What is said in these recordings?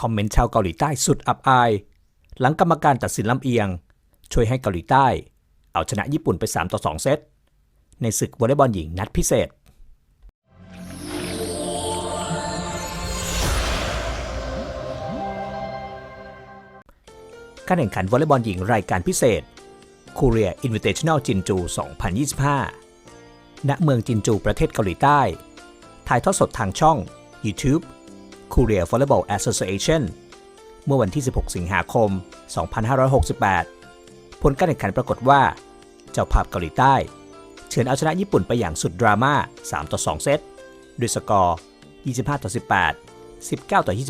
คอมเมนต์ชาวเกาหลีใต้สุดอับอาย หลังกรรมการตัดสินลำเอียง ช่วยให้เกาหลีใต้ เอาชนะญี่ปุ่นไป 3 ต่อ 2 เซต ในศึกวอลเลย์บอลหญิงนัดพิเศษ การแข่งขันวอลเลย์บอลหญิงรายการพิเศษ Korea Invitational จินจู2025 ณ เมืองจินจูประเทศเกาหลีใต้ ถ่ายทอดสดทางช่อง YouTube Korea Volleyball Association เมื่อวันที่ 16 สิงหาคม 2568 ผลการแข่งขันปรากฏว่า เจ้าภาพเกาหลีใต้ เฉือนเอาชนะญี่ปุ่นไปอย่างสุดดราม่า 3 ต่อ 2 เซต ด้วยสกอร์ 25 ต่อ 18 19 ต่อ 25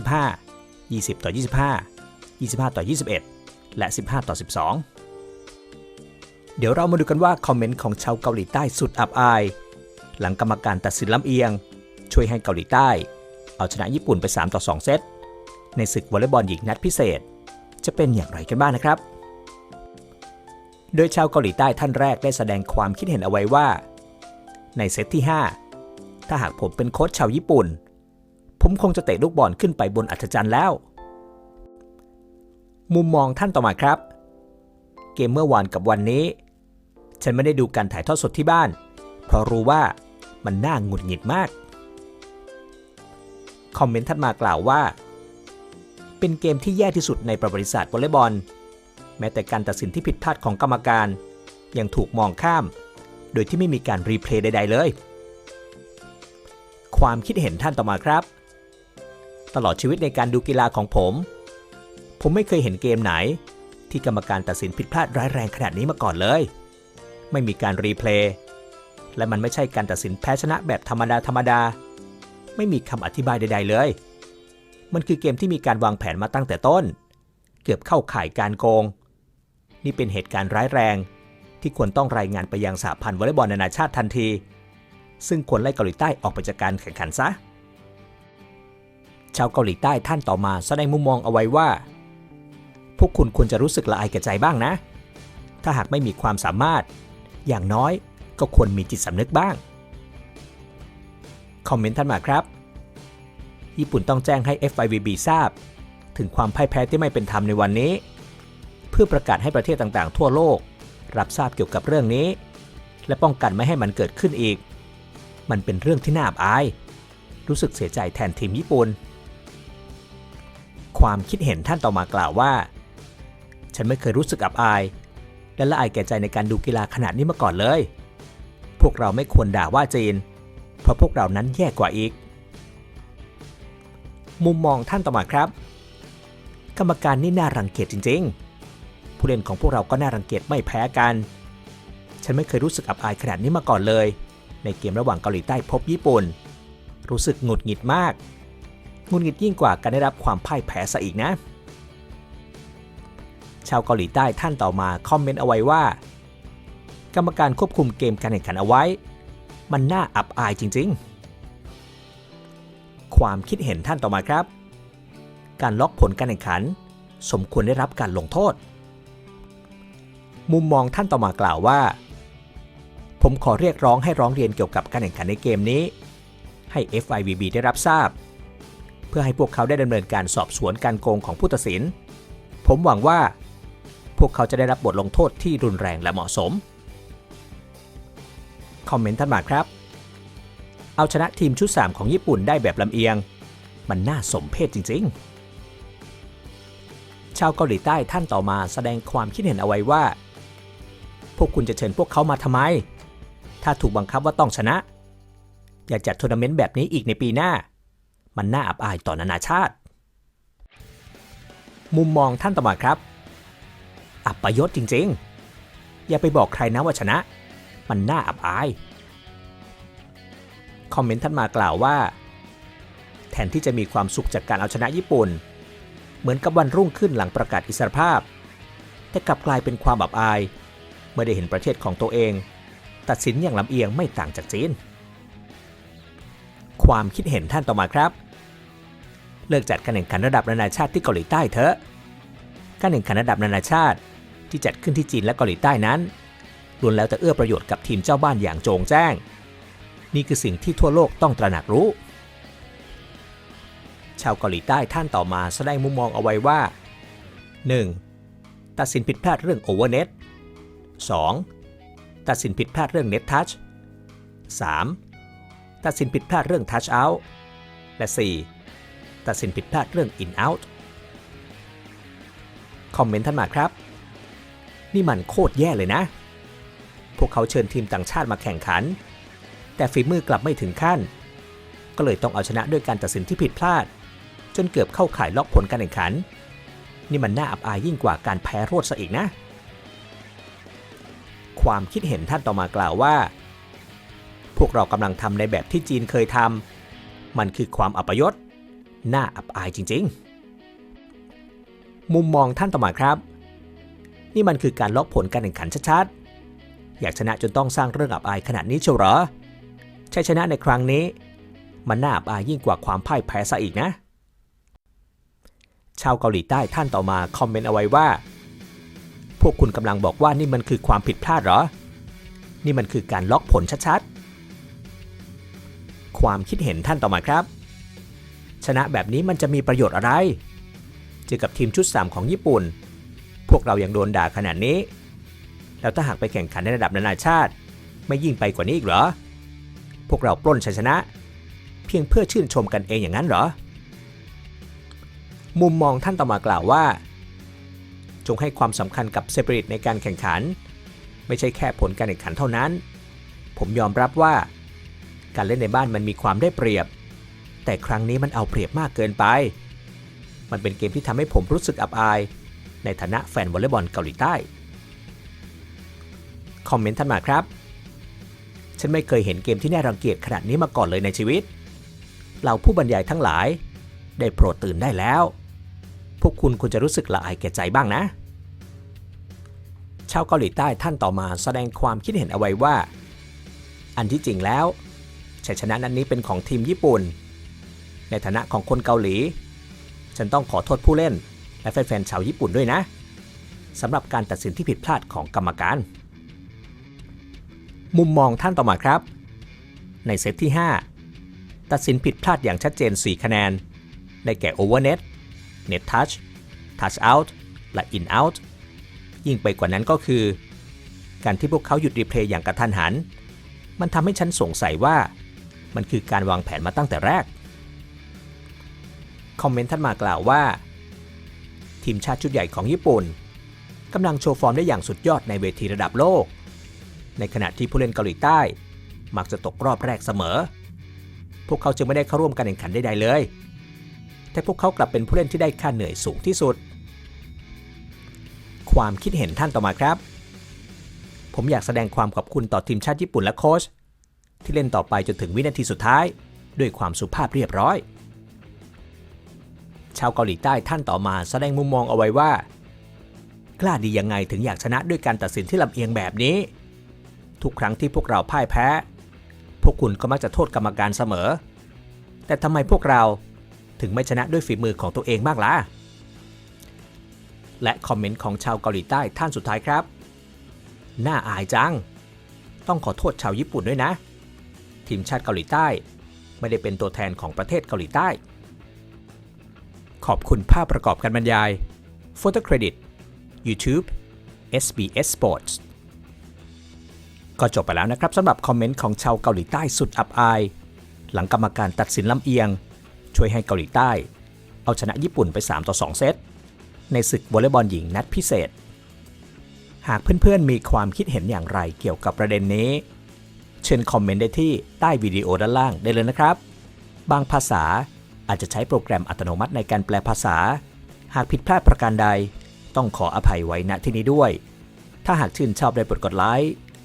20 ต่อ 25 25 ต่อ 21 และ 15 ต่อ 12 เดี๋ยวเรามาดูกันว่าคอมเมนต์ของชาวเกาหลีใต้สุดอับอาย หลังกรรมการตัดสินลำเอียง ช่วยให้เกาหลีใต้ เอาชนะญี่ปุ่นไป 3 ต่อ 2 เซต ในศึกวอลเลย์บอลหญิงนัดพิเศษ จะเป็นอย่างไรกันบ้างนะครับ โดยชาวเกาหลีใต้ท่านแรกได้แสดงความคิดเห็นเอาไว้ว่า ในเซตที่ 5 ถ้าหากผมเป็นโค้ชชาวญี่ปุ่น ผมคงจะเตะลูกบอลขึ้นไปบนอัศจรรย์แล้ว มุมมองท่านต่อมาครับ เกมเมื่อวานกับวันนี้ ฉันไม่ได้ดูการถ่ายทอดสดที่บ้าน เพราะรู้ว่ามันน่าหงุดหงิดมาก คอมเมนต์ถัดมากล่าวว่า เป็นเกมที่แย่ที่สุดในประวัติศาสตร์วอลเลย์บอล แม้แต่การตัดสินที่ผิดพลาดของกรรมการ ยังถูกมองข้าม โดยที่ไม่มีการรีเพลย์ใด ๆ เลย ความคิดเห็นท่านต่อมาครับ ตลอดชีวิตในการดูกีฬาของผม ผมไม่เคยเห็นเกมไหน ที่กรรมการตัดสินผิดพลาดร้ายแรงขนาดนี้มาก่อนเลย ไม่มีการรีเพลย์และมันไม่ใช่การตัดสินแพ้ชนะแบบธรรมดาธรรมดา ไม่มีคำอธิบายใด ๆ เลย มันคือเกมที่มีการวางแผนมาตั้งแต่ต้น เกือบเข้าข่ายการโกง นี่เป็นเหตุการณ์ร้ายแรง ที่ควรต้องรายงานไปยังสหพันธ์วอลเลย์บอลนานาชาติทันที ซึ่งควรไล่เกาหลีใต้ออกไปจากการแข่งขันซะ ชาวเกาหลีใต้ท่านต่อมาแสดงมุมมองเอาไว้ว่า พวกคุณควรจะรู้สึกละอายแก่ใจบ้างนะ ถ้าหากไม่มีความสามารถ อย่างน้อยก็ควรมีจิตสำนึกบ้าง คอมเมนต์ท่านมาครับ ญี่ปุ่นต้องแจ้งให้ FIVB ทราบ ถึงความพ่ายแพ้ที่ไม่เป็นธรรมในวันนี้ เพื่อประกาศให้ประเทศต่างๆ ทั่วโลก รับทราบเกี่ยวกับเรื่องนี้ และป้องกันไม่ให้มันเกิดขึ้นอีก มันเป็นเรื่องที่น่าอับอาย รู้สึกเสียใจแทนทีมญี่ปุ่น ความคิดเห็นท่านต่อมากล่าวว่า ฉันไม่เคยรู้สึกอับอาย และละอายแก่ใจในการดูกีฬาขนาดนี้มาก่อนเลย พวกเราไม่ควรด่าว่าจีนเราะพวกเรานั้นแย่กว่าอีก มุมมองท่านต่อมาครับ กรรมการนี่น่ารังเกียจจริง ๆ ผู้เล่นของพวกเราก็น่ารังเกียจไม่แพ้กัน ฉันไม่เคยรู้สึกอับอายขนาดนี้มาก่อนเลย ในเกมระหว่างเกาหลีใต้พบญี่ปุ่น รู้สึกหงุดหงิดมากหงุดหงิดยิ่งกว่าการได้รับความพ่ายแพ้ซะอีกนะ ชาวเกาหลีใต้ท่านต่อมาคอมเมนต์เอาไว้ว่า กรรมการควบคุมเกมการแข่งขันเอาไว้ มันน่าอับอายจริง ๆ ความคิดเห็นท่านต่อมาครับ การล็อกผลการแข่งขัน สมควรได้รับการลงโทษ มุมมองท่านต่อมากล่าวว่า ผมขอเรียกร้องให้ร้องเรียนเกี่ยวกับการแข่งขันในเกมนี้ ให้ FIVB ได้รับทราบ เพื่อให้พวกเขาได้ดำเนินการสอบสวนการโกงของผู้ตัดสิน ผมหวังว่า พวกเขาจะได้รับบทลงโทษที่รุนแรงและเหมาะสม คอมเมนต์ท่านมาครับ เอาชนะทีมชุด 3 ของญี่ปุ่นได้แบบลำเอียง มันน่าสมเพชจริง ๆ ชาวเกาหลีใต้ท่านต่อมาแสดงความคิดเห็นเอาไว้ว่า พวกคุณจะเชิญพวกเขามาทำไม ถ้าถูกบังคับว่าต้องชนะ อย่าจัดทัวร์นาเมนต์แบบนี้อีกในปีหน้า มันน่าอับอายต่อนานาชาติ มุมมองท่านต่อมาครับ อับประยศจริงๆ อย่าไปบอกใครนะว่าชนะ มันน่าอับอาย คอมเมนต์ท่านมากล่าวว่า แทนที่จะมีความสุขจากการเอาชนะญี่ปุ่น เหมือนกับวันรุ่งขึ้นหลังประกาศอิสรภาพ แต่กลับกลายเป็นความอับอาย เมื่อได้เห็นประเทศของตัวเอง ตัดสินอย่างลำเอียงไม่ต่างจากจีน ความคิดเห็นท่านต่อมาครับ เลิกจัดการแข่งขันระดับนานาชาติที่เกาหลีใต้เถอะการแข่งขันระดับนานาชาติที่จัดขึ้นที่จีนและเกาหลีใต้นั้น ล้วนแล้วแต่เอื้อประโยชน์กับทีมเจ้าบ้านอย่างโจงแจ้ง นี่คือสิ่งที่ทั่วโลกต้องตระหนักรู้ ชาวเกาหลีใต้ท่านต่อมาแสดงมุมมองเอาไว้ว่า 1. ตัดสินผิดพลาดเรื่อง Overnet 2. ตัดสินผิดพลาดเรื่อง Net Touch 3. ตัดสินผิดพลาดเรื่อง Touch Out และ 4. ตัดสินผิดพลาดเรื่อง In Out คอมเมนต์ท่านมาครับ นี่มันโคตรแย่เลยนะ พวกเขาเชิญทีมต่างชาติมาแข่งขัน แต่ฝีมือกลับไม่ถึงขั้น ก็เลยต้องเอาชนะด้วยการตัดสินที่ผิดพลาด จนเกือบเข้าข่ายล็อกผลการแข่งขัน นี่มันน่าอับอายยิ่งกว่าการแพ้รวดซะอีกนะ ความคิดเห็นท่านต่อมากล่าวว่า พวกเรากำลังทำในแบบที่จีนเคยทำมันคือความอัปยศน่าอับอายจริง ๆ มุมมองท่านต่อมาครับ นี่มันคือการล็อกผลการแข่งขันชัดๆ อยากชนะจนต้องสร้างเรื่องอับอายขนาดนี้เชียวเหรอชัยชนะในครั้งนี้ มันน่าอับอายยิ่งกว่าความพ่ายแพ้ซะอีกนะ ชาวเกาหลีใต้ท่านต่อมาคอมเมนต์เอาไว้ว่า พวกคุณกำลังบอกว่านี่มันคือความผิดพลาดเหรอ นี่มันคือการล็อกผลชัดๆ ความคิดเห็นท่านต่อมาครับ ชนะแบบนี้มันจะมีประโยชน์อะไร เจอกับทีมชุด 3 ของญี่ปุ่น พวกเรายังโดนด่าขนาดนี้ แล้วถ้าหากไปแข่งขันในระดับนานาชาติ ไม่ยิ่งไปกว่านี้อีกเหรอ พวกเราปล้นชัยชนะ เพียงเพื่อชื่นชมกันเองอย่างนั้นเหรอ มุมมองท่านต่อมากล่าวว่า จงให้ความสำคัญกับเซปริตในการแข่งขัน ไม่ใช่แค่ผลการแข่งขันเท่านั้น ผมยอมรับว่า การเล่นในบ้านมันมีความได้เปรียบ แต่ครั้งนี้มันเอาเปรียบมากเกินไป มันเป็นเกมที่ทำให้ผมรู้สึกอับอาย ในฐานะแฟนวอลเลย์บอลเกาหลีใต้ คอมเมนต์ท่านมาครับ ฉันไม่เคยเห็นเกมที่น่ารังเกียจขนาดนี้มาก่อนเลยในชีวิต เราผู้บรรยายทั้งหลาย ได้โปรดตื่นได้แล้ว พวกคุณควรจะรู้สึกละอายแก่ใจบ้างนะ ชาวเกาหลีใต้ท่านต่อมาแสดงความคิดเห็นเอาไว้ว่า อันที่จริงแล้วชัยชนะนั้นนี้เป็นของทีมญี่ปุ่น ในฐานะของคนเกาหลี ฉันต้องขอโทษผู้เล่น และแฟนๆชาวญี่ปุ่นด้วยนะสำหรับการตัดสินที่ผิดพลาดของกรรมการ มุมมองท่านต่อมาครับ ในเซตที่ 5 ตัดสินผิดพลาดอย่างชัดเจน 4 คะแนน ได้แก่ Overnet Net Touch Touch Out และ In Out ยิ่งไปกว่านั้นก็คือ การที่พวกเขาหยุดรีเพลย์อย่างกระทันหัน มันทำให้ฉันสงสัยว่า มันคือการวางแผนมาตั้งแต่แรก คอมเมนต์ท่านมากล่าวว่า ทีมชาติชุดใหญ่ของญี่ปุ่นกำลังโชว์ฟอร์มได้อย่างสุดยอดในเวทีระดับโลก ในขณะที่ผู้เล่นเกาหลีใต้ มักจะตกรอบแรกเสมอ พวกเขาจึงไม่ได้เข้าร่วมการแข่งขันใดๆเลย แต่พวกเขากลับเป็นผู้เล่นที่ได้ค่าเหนื่อยสูงที่สุด ความคิดเห็นท่านต่อมาครับ ผมอยากแสดงความขอบคุณต่อทีมชาติญี่ปุ่นและโค้ชที่เล่นต่อไปจนถึงวินาทีสุดท้าย ด้วยความสุภาพเรียบร้อย ชาวเกาหลีใต้ท่านต่อมาแสดงมุมมองเอาไว้ว่า กล้าดียังไงถึงอยากชนะด้วยการตัดสินที่ลำเอียงแบบนี้ ทุกครั้งที่พวกเราพ่ายแพ้ พวกคุณก็มักจะโทษกรรมการเสมอ แต่ทำไมพวกเราถึงไม่ชนะด้วยฝีมือของตัวเองบ้างล่ะ และคอมเมนต์ของชาวเกาหลีใต้ท่านสุดท้ายครับ น่าอายจัง ต้องขอโทษชาวญี่ปุ่นด้วยนะ ทีมชาติเกาหลีใต้ ไม่ได้เป็นตัวแทนของประเทศเกาหลีใต้ ขอบคุณภาพประกอบการบรรยาย Photo Credit YouTube SBS Sports ก็จบไปแล้วนะครับสำหรับคอมเมนต์ของชาวเกาหลีใต้สุดอับอาย หลังกรรมการตัดสินลำเอียง ช่วยให้เกาหลีใต้ เอาชนะญี่ปุ่นไป 3 ต่อ 2 เซต ในศึกวอลเลย์บอลหญิงนัดพิเศษ หากเพื่อนๆมีความคิดเห็นอย่างไรเกี่ยวกับประเด็นนี้ เชิญคอมเมนต์ได้ที่ใต้วิดีโอด้านล่างได้เลยนะครับ บางภาษาอาจจะใช้โปรแกรมอัตโนมัติในการแปลภาษา หากผิดพลาดประการใด ต้องขออภัยไว้ณที่นี้ด้วย ถ้าหากชื่นชอบได้โปรดกดไลค์